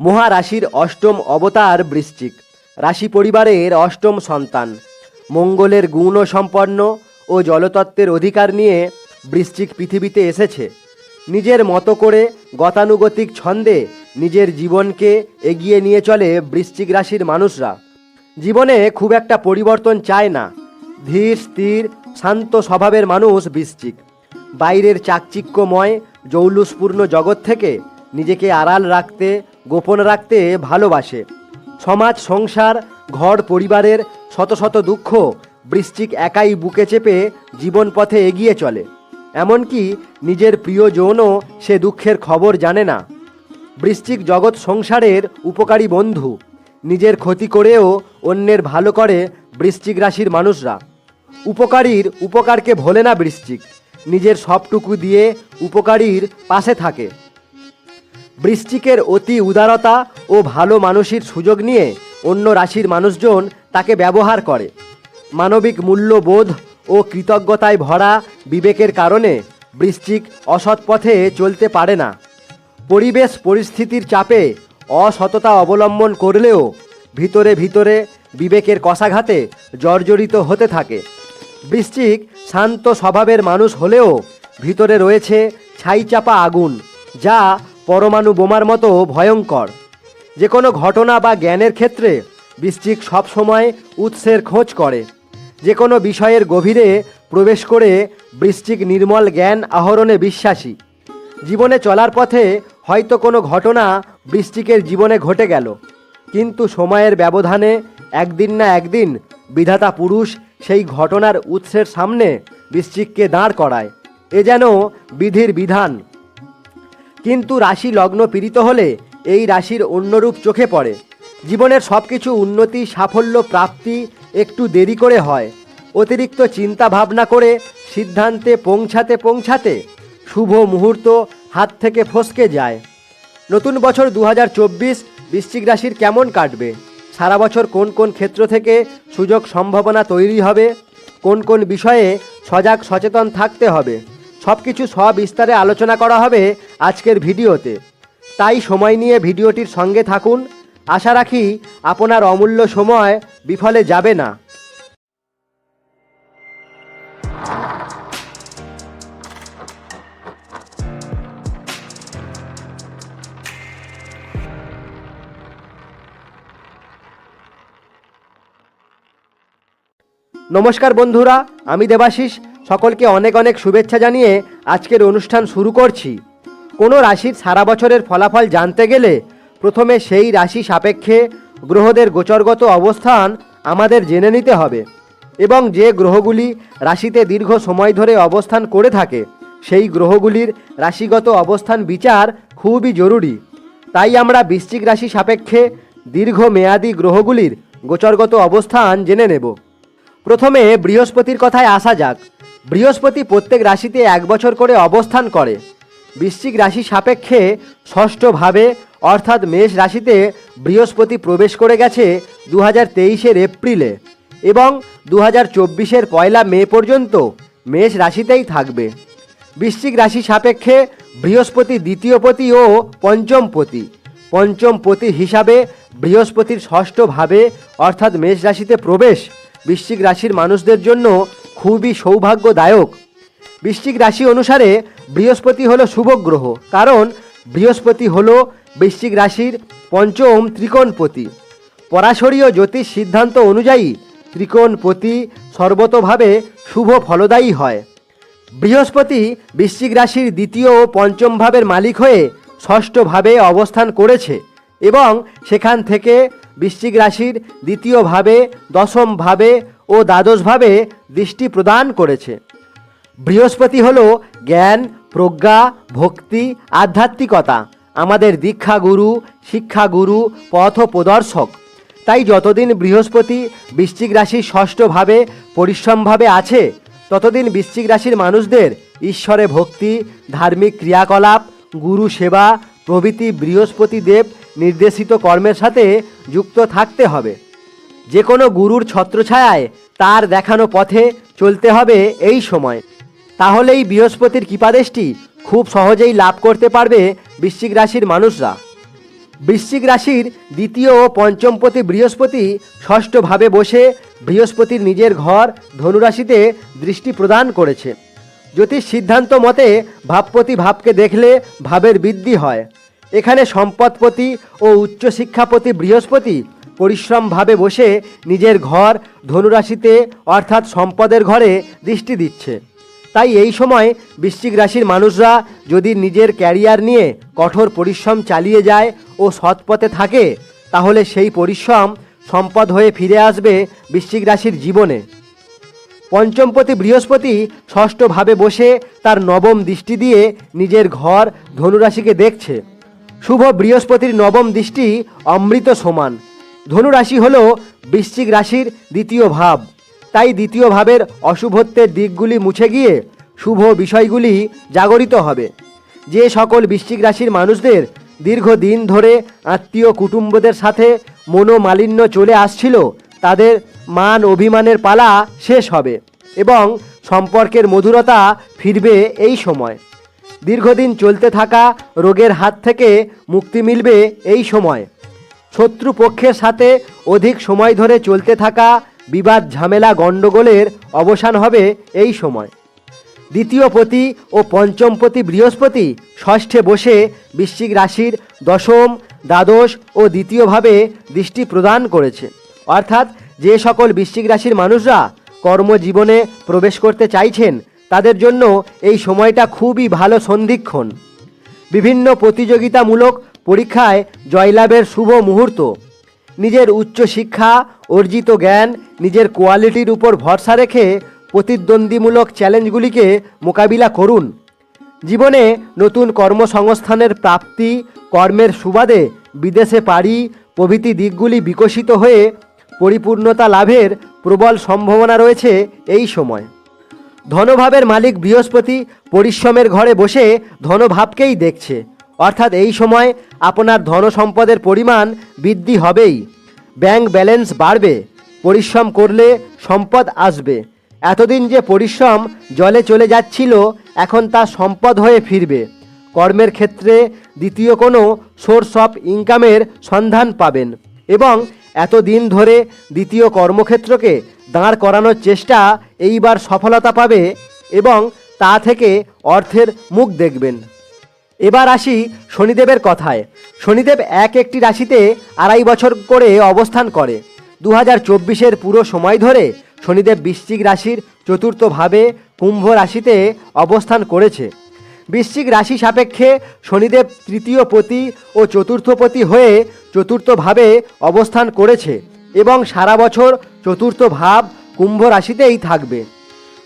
মহারাশির অষ্টম অবতার বৃশ্চিক। রাশি পরিবারের অষ্টম সন্তান। মঙ্গলের গুণ সম্পন্ন ও জলতত্ত্বের অধিকার নিয়ে বৃশ্চিক পৃথিবীতে এসেছে। নিজের মতো করে গতানুগতিক ছন্দে নিজের জীবনকে এগিয়ে নিয়ে চলে বৃশ্চিক রাশির মানুষরা। জীবনে খুব একটা পরিবর্তন চায় না। ধীর, স্থির, শান্ত স্বভাবের মানুষ বৃশ্চিক। বাইরের চাকচিক্যময়, জৌলুসপূর্ণ জগৎ থেকে নিজেকে আড়াল রাখতে গোপন রাখতে ভালোবাসে। সমাজ, সংসার, ঘর, পরিবারের শত শত দুঃখ বৃশ্চিক একাই বুকে চেপে জীবন পথে এগিয়ে চলে। এমনকি নিজের প্রিয় যৌনও সে দুঃখের খবর জানে না। বৃশ্চিক জগৎ সংসারের উপকারী বন্ধু। নিজের ক্ষতি করেও অন্যের ভালো করে বৃশ্চিক রাশির মানুষরা। উপকারীর উপকারকে ভোলে না বৃশ্চিক। নিজের সবটুকু দিয়ে উপকারীর পাশে থাকে। বৃশ্চিকের অতি উদারতা ও ভালো মানুষের সুযোগ নিয়ে অন্য রাশির মানুষজন তাকে ব্যবহার করে। মানবিক মূল্যবোধ ও কৃতজ্ঞতায় ভরা বিবেকের কারণে বৃষ্টিক অসৎ পথে চলতে পারে না। পরিবেশ পরিস্থিতির চাপে অসততা অবলম্বন করলেও ভিতরে ভিতরে বিবেকের কষাঘাতে জর্জরিত হতে থাকে। বৃশ্চিক শান্ত স্বভাবের মানুষ হলেও ভিতরে রয়েছে ছাইচাপা আগুন, যা পরমাণু বোমার মতো ভয়ঙ্কর। যে কোনো ঘটনা বা জ্ঞানের ক্ষেত্রে বৃশ্চিক সবসময় উৎসের খোঁজ করে। যে কোনো বিষয়ের গভীরে প্রবেশ করে বৃশ্চিক নির্মল জ্ঞান আহরণে বিশ্বাসী। জীবনে চলার পথে হয়তো কোনো ঘটনা বৃষ্টিকের জীবনে ঘটে গেল। কিন্তু সময়ের ব্যবধানে একদিন না একদিন বিধাতা পুরুষ সেই ঘটনার উৎসের সামনে বৃশ্চিককে দাঁড় করায়। এ যেন বিধির বিধান। কিন্তু রাশি লগ্ন পীড়িত হলে এই রাশির অন্যরূপ চোখে পড়ে। জীবনের সব কিছু উন্নতি, সাফল্য, প্রাপ্তি একটু দেরি করে হয়। অতিরিক্ত চিন্তা ভাবনা করে সিদ্ধান্তে পৌঁছাতে পৌঁছাতে শুভ মুহূর্ত হাত থেকে ফসকে যায়। নতুন বছর দু হাজার চব্বিশ বৃশ্চিক রাশির কেমন কাটবে? সারা বছর কোন কোন ক্ষেত্র থেকে সুযোগ সম্ভাবনা তৈরি হবে? কোন কোন বিষয়ে সজাগ সচেতন থাকতে হবে? সব কিছু সবিস্তারে আলোচনা করা হবে আজকের ভিডিওতে। তাই সময় নিয়ে ভিডিওটির সঙ্গে থাকুন। আশা রাখি আপনার অমূল্য সময় বিফলে যাবে না। নমস্কার বন্ধুরা, আমি দেবাশিস। সকলকে অনেক অনেক শুভেচ্ছা জানিয়ে আজকের অনুষ্ঠান শুরু করছি। কোনো রাশির সারা বছরের ফলাফল জানতে গেলে প্রথমে সেই রাশি সাপেক্ষে গ্রহদের গোচরগত অবস্থান আমাদের জেনে নিতে হবে এবং যে গ্রহগুলি রাশিতে দীর্ঘ সময় ধরে অবস্থান করে থাকে, সেই গ্রহগুলির রাশিগত অবস্থান বিচার খুবই জরুরি। তাই আমরা বৃশ্চিক রাশি সাপেক্ষে দীর্ঘমেয়াদী গ্রহগুলির গোচরগত অবস্থান জেনে নেব। প্রথমে বৃহস্পতির কথায় আসা যাক। বৃহস্পতি প্রত্যেক রাশিতে এক বছর করে অবস্থান করে। বৃশ্চিক রাশি সাপেক্ষে ষষ্ঠভাবে, অর্থাৎ মেষ রাশিতে বৃহস্পতি প্রবেশ করে গেছে দু হাজার তেইশের এপ্রিলে এবং দু হাজার চব্বিশের পয়লা মে পর্যন্ত মেষ রাশিতেই থাকবে। বৃশ্চিক রাশি সাপেক্ষে বৃহস্পতি দ্বিতীয় পতি ও পঞ্চম পতি। পঞ্চম পতি হিসাবে বৃহস্পতির ষষ্ঠভাবে, অর্থাৎ মেষ রাশিতে প্রবেশ বৃশ্চিক রাশির মানুষদের জন্য খুবই সৌভাগ্যদায়ক। বৃশ্চিক রাশি অনুসারে বৃহস্পতি হলো শুভ গ্রহ, কারণ বৃহস্পতি হলো বৃশ্চিক রাশির পঞ্চম ত্রিকোণপতি। পরাশরীয় জ্যোতিষ সিদ্ধান্ত অনুযায়ী ত্রিকোণপতি সর্বতভাবে শুভ ফলদায়ী হয়। বৃহস্পতি বৃশ্চিক রাশির দ্বিতীয় ও পঞ্চম ভাবের মালিক হয়ে ষষ্ঠভাবে অবস্থান করেছে এবং সেখান থেকে বৃশ্চিক রাশির দ্বিতীয়ভাবে দশমভাবে ও দ্বাদশভাবে দৃষ্টি প্রদান করেছে। বৃহস্পতি হল জ্ঞান, প্রজ্ঞা, ভক্তি, আধ্যাত্মিকতা, আমাদের দীক্ষাগুরু, শিক্ষাগুরু পথ প্রদর্শক তাই যতদিন বৃহস্পতি বৃশ্চিক রাশির ষষ্ঠভাবে পরিশ্রমভাবে আছে, ততদিন বৃশ্চিক রাশির মানুষদের ঈশ্বরে ভক্তি, ধার্মিক ক্রিয়াকলাপ, গুরু সেবা, প্রভৃতি বৃহস্পতি দেব নির্দেশিত কর্মের সাথে যুক্ত থাকতে হবে। যে কোনো গুরুর ছত্রছায়ায় তার দেখানো পথে চলতে হবে এই সময়। তাহলেই বৃহস্পতির কৃপাদেশটি খুব সহজেই লাভ করতে পারবে বৃশ্চিক রাশির মানুষরা। বৃশ্চিক রাশির দ্বিতীয় ও পঞ্চমপতি বৃহস্পতি ষষ্ঠভাবে বসে বৃহস্পতির নিজের ঘর ধনুরাশিতে দৃষ্টি প্রদান করেছে। জ্যোতিষ সিদ্ধান্ত মতে ভাবপতি ভাবকে দেখলে ভাবের বৃদ্ধি হয়। এখানে সম্পদপতি ও উচ্চশিক্ষাপতি বৃহস্পতি পরিশ্রমভাবে বসে নিজের ঘর, ধনুরাশিতে, অর্থাৎ সম্পদের ঘরে দৃষ্টি দিচ্ছে। তাই এই সময় বৃশ্চিক রাশির মানুষরা যদি নিজের ক্যারিয়ার নিয়ে কঠোর পরিশ্রম চালিয়ে যায় ও সৎপথে থাকে, তাহলে সেই পরিশ্রম সম্পদ হয়ে ফিরে আসবে বৃশ্চিক রাশির জীবনে। পঞ্চমপতি বৃহস্পতি ষষ্ঠভাবে বসে তার নবম দৃষ্টি দিয়ে নিজের ঘর, ধনুরাশিকে দেখছে। শুভ বৃহস্পতির নবম দৃষ্টি অমৃত সমান। ধনুরাশি হল বৃশ্চিক রাশির দ্বিতীয় ভাব। তাই দ্বিতীয় ভাবের অশুভত্বের দিকগুলি মুছে গিয়ে শুভ বিষয়গুলি জাগরিত হবে। যে সকল বৃশ্চিক রাশির মানুষদের দীর্ঘদিন ধরে আত্মীয় কুটুম্বদের সাথে মনোমালিন্য চলে আসছিল, তাদের মান অভিমানের পালা শেষ হবে এবং সম্পর্কের মধুরতা ফিরবে এই সময়। দীর্ঘদিন চলতে থাকা রোগের হাত থেকে মুক্তি মিলবে এই সময়। শত্রু পক্ষের সাথে অধিক সময় ধরে চলতে থাকা বিবাদ ঝামেলা গণ্ডগোলের অবসান হবে এই সময়। দ্বিতীয় পতি ও পঞ্চমপতি বৃহস্পতি ষষ্ঠে বসে বৃশ্চিক রাশির দশম, দ্বাদশ ও দ্বিতীয়ভাবে দৃষ্টি প্রদান করেছে। অর্থাৎ যে সকল বৃশ্চিক রাশির মানুষরা কর্মজীবনে প্রবেশ করতে চাইছেন, তাদের জন্য এই সময়টা খুবই ভালো সন্ধিক্ষণ। বিভিন্ন প্রতিযোগিতামূলক পরীক্ষায় জয়লাভের শুভ মুহূর্ত। নিজের উচ্চ শিক্ষা, অর্জিত জ্ঞান, নিজের কোয়ালিটির উপর ভরসা রেখে প্রতিদ্বন্দ্বীমূলক চ্যালেঞ্জগুলিকে মোকাবিলা করুন। জীবনে নতুন কর্মসংস্থানের প্রাপ্তি, কর্মের সুবাদে বিদেশে পাড়ি, প্রভৃতি দিকগুলি বিকশিত হয়ে পরিপূর্ণতা লাভের প্রবল সম্ভাবনা রয়েছে এই সময়। ধনভাবের মালিক বৃহস্পতি পরিশ্রমের ঘরে বসে ধনভাবকেই দেখছে। অর্থাৎ এই সময় আপনার ধন সম্পদের পরিমাণ বৃদ্ধি হবেই। ব্যাংক ব্যালেন্স বাড়বে, পরিশ্রম করলে সম্পদ আসবে। এতদিন যে পরিশ্রম জলে চলে যাচ্ছিল, এখন তা সম্পদ হয়ে ফিরবে। কর্মের ক্ষেত্রে দ্বিতীয় কোনো সোর্স অফ ইনকামের সন্ধান পাবেন এবং এতদিন ধরে দ্বিতীয় কর্মক্ষেত্রকে দাঁড় করানোর চেষ্টা এইবার সফলতা পাবে এবং তা থেকে অর্থের মুখ দেখবেন। এবার আসি শনিদেবের কথায়। শনিদেব এক একটি রাশিতে আড়াই বছর করে অবস্থান করে। দু হাজার চব্বিশের পুরো সময় ধরে শনিদেব বৃশ্চিক রাশির চতুর্থভাবে কুম্ভ রাশিতে অবস্থান করেছে। বৃশ্চিক রাশি সাপেক্ষে শনিদেব তৃতীয় পতি ও চতুর্থ পতি হয়ে চতুর্থভাবে অবস্থান করেছে এবং সারা বছর চতুর্থ ভাব কুম্ভ রাশিতেই থাকবে।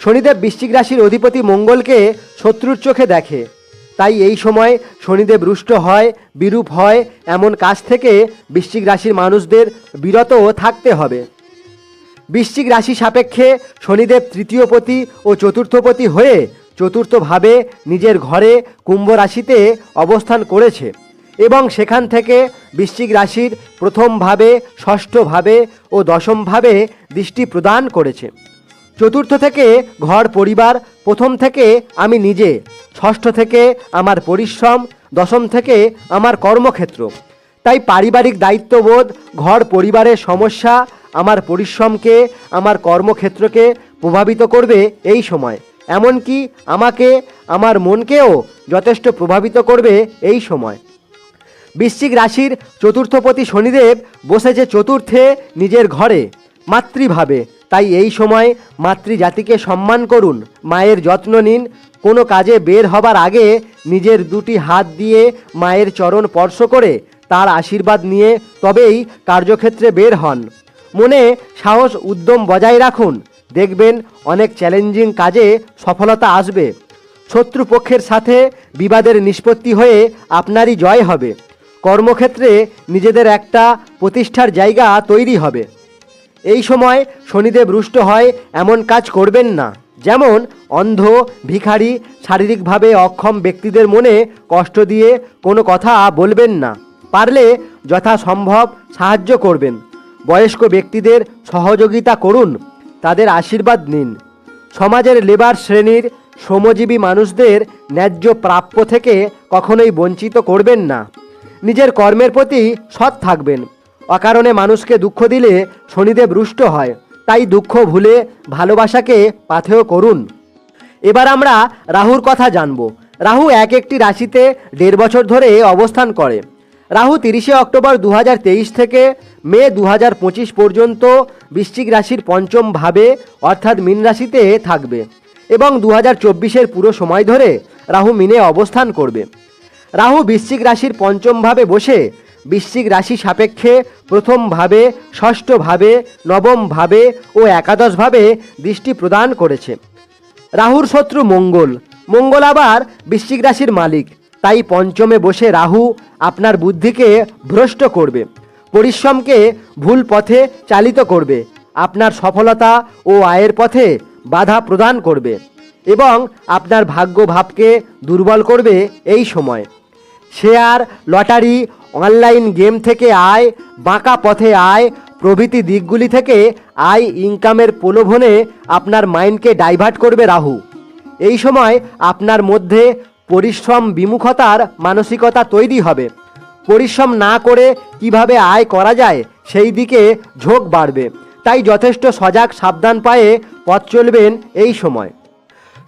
শনিদেব বৃশ্চিক রাশির অধিপতি মঙ্গলকে শত্রুর চোখে দেখে। তাই এই সময় শনিদেব রুষ্ট হয়, বিরূপ হয়, এমন কাজ থেকে বৃশ্চিক রাশির মানুষদের বিরত থাকতে হবে। বৃশ্চিক রাশি সাপেক্ষে শনিদেব তৃতীয়পতি ও চতুর্থপতি হয়ে চতুর্থভাবে নিজের ঘরে কুম্ভ রাশিতে অবস্থান করেছে এবং সেখান থেকে বৃশ্চিক রাশির প্রথমভাবে, ষষ্ঠভাবে ও দশমভাবে দৃষ্টি প্রদান করেছে। চতুর্থ থেকে ঘর পরিবার, প্রথম থেকে আমি নিজে, ষষ্ঠ থেকে আমার পরিশ্রম, দশম থেকে আমার কর্মক্ষেত্র। তাই পারিবারিক দায়িত্ববোধ, ঘর পরিবারের সমস্যা, আমার পরিশ্রমকে, আমার কর্মক্ষেত্রকে প্রভাবিত করবে এই সময়। এমনকি আমাকে, আমার মনকেও যথেষ্ট প্রভাবিত করবে এই সময়। বৃশ্চিক রাশির চতুর্থপতি শনিদেব বসেছে চতুর্থে নিজের ঘরে, মাতৃভাবে। তাই এই সময় মাতৃজাতিকে সম্মান করুন, মায়ের যত্ন নিন। কোনো কাজে বের হবার আগে নিজের দুটি হাত দিয়ে মায়ের চরণ স্পর্শ করে তার আশীর্বাদ নিয়ে তবেই কার্যক্ষেত্রে বের হন। মনে সাহস, উদ্যম বজায় রাখুন। দেখবেন অনেক চ্যালেঞ্জিং কাজে সফলতা আসবে। শত্রুপক্ষের সাথে বিবাদের নিষ্পত্তি হয়ে আপনারই জয় হবে। কর্মক্ষেত্রে নিজেদের একটা প্রতিষ্ঠার জায়গা তৈরি হবে। এই সময় শনিদেব রুষ্ট হয়, এমন কাজ করবেন না। যেমন অন্ধ, ভিখারি, শারীরিকভাবে অক্ষম ব্যক্তিদের মনে কষ্ট দিয়ে কোনো কথা বলবেন না। পারলে যথাসম্ভব সাহায্য করবেন। বয়স্ক ব্যক্তিদের সহযোগিতা করুন, তাদের আশীর্বাদ নিন। সমাজের লেবার শ্রেণির শ্রমজীবী মানুষদের ন্যায্য প্রাপ্য থেকে কখনোই বঞ্চিত করবেন না। নিজের কর্মের প্রতি সৎ থাকবেন। অকারণে মানুষকে দুঃখ দিলে শনিদেব রুষ্ট হয়। তাই দুঃখ ভুলে ভালোবাসাকে পাথেয় করুন। এবার আমরা রাহুর কথা জানব। রাহু এক একটি রাশিতে দেড় বছর ধরে অবস্থান করে। রাহু তিরিশে অক্টোবর দু হাজার তেইশ থেকে মে দু হাজার পঁচিশ পর্যন্ত বৃশ্চিক রাশির পঞ্চম ভাবে, অর্থাৎ মীন রাশিতে থাকবে এবং দু হাজার পুরো সময় ধরে রাহু মিনে অবস্থান করবে। রাহু বৃশ্চিক রাশির পঞ্চম ভাবে বসে বৃশ্চিক রাশি সাপেক্ষে প্রথম ভাবে ষষ্ঠ ভাবে নবম ভাবে ও একাদশ ভাবে দৃষ্টি প্রদান করেছে। রাহুর শত্রু মঙ্গল। মঙ্গল আবার বৃশ্চিক রাশির মালিক। তাই পঞ্চমে বসে রাহু আপনার বুদ্ধিকে ভ্রষ্ট করবে। পরিশ্রমকে ভুল পথে চালিত করবে। আপনার সফলতা ও আয়ের পথে বাধা প্রদান করবে এবং আপনার ভাগ্য ভাবকে দুর্বল করবে এই সময়। শেয়ার, লটারি অনলাইন গেম থেকে আয়, বাঁকা পথে আয়, প্রভৃতি দিকগুলি থেকে আয় ইনকামের প্রলোভনে আপনার মাইন্ডকে ডাইভার্ট করবে রাহু। এই সময় আপনার মধ্যে পরিশ্রম বিমুখতার মানসিকতা তৈরি হবে। পরিশ্রম না করে কীভাবে আয় করা যায়, সেই দিকে ঝোঁক বাড়বে। তাই যথেষ্ট সজাগ সাবধান পায়ে পথ চলবেন এই সময়।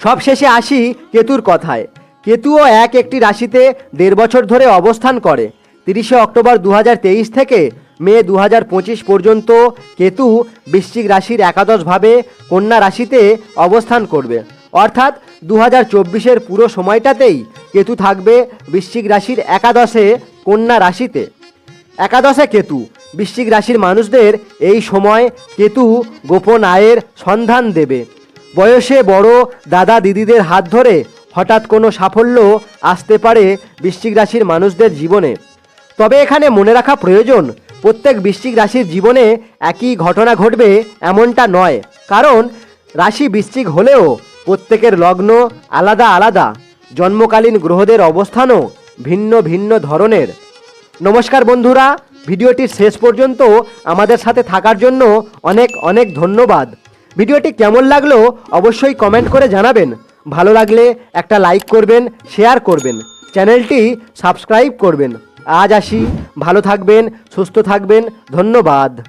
সবশেষে আসি কেতুর কথায়। কেতুও এক একটি রাশিতে দেড় বছর ধরে অবস্থান করে। তিরিশে অক্টোবর দু হাজার তেইশ থেকে মে দু হাজার পঁচিশ পর্যন্ত কেতু বৃশ্চিক রাশির একাদশভাবে কন্যা রাশিতে অবস্থান করবে। অর্থাৎ দু হাজার পুরো সময়টাতেই কেতু থাকবে বৃশ্চিক রাশির একাদশে কন্যা রাশিতে। একাদশে কেতু, বৃশ্চিক রাশির মানুষদের এই সময় কেতু গোপন আয়ের সন্ধান দেবে। বয়সে বড় দাদা দিদিদের হাত ধরে হঠাৎ কোনো সাফল্য আসতে পারে বৃশ্চিক রাশির মানুষদের জীবনে। তবে এখানে মনে রাখা প্রয়োজন, প্রত্যেক বৃশ্চিক রাশির জীবনে একই ঘটনা ঘটবে এমনটা নয়। কারণ, রাশি বৃশ্চিক হলেও প্রত্যেকের লগ্ন আলাদা আলাদা, জন্মকালীন গ্রহদের অবস্থানও ভিন্ন ভিন্ন ধরনের। নমস্কার বন্ধুরা, ভিডিওটির শেষ পর্যন্ত আমাদের সাথে থাকার জন্য অনেক অনেক ধন্যবাদ। ভিডিওটি কেমন লাগল অবশ্যই কমেন্ট করে জানাবেন। ভালো লাগলে একটা লাইক করবেন, শেয়ার করবেন। চ্যানেলটি সাবস্ক্রাইব করবেন। আজ আসি। ভালো থাকবেন সুস্থ থাকবেন। ধন্যবাদ।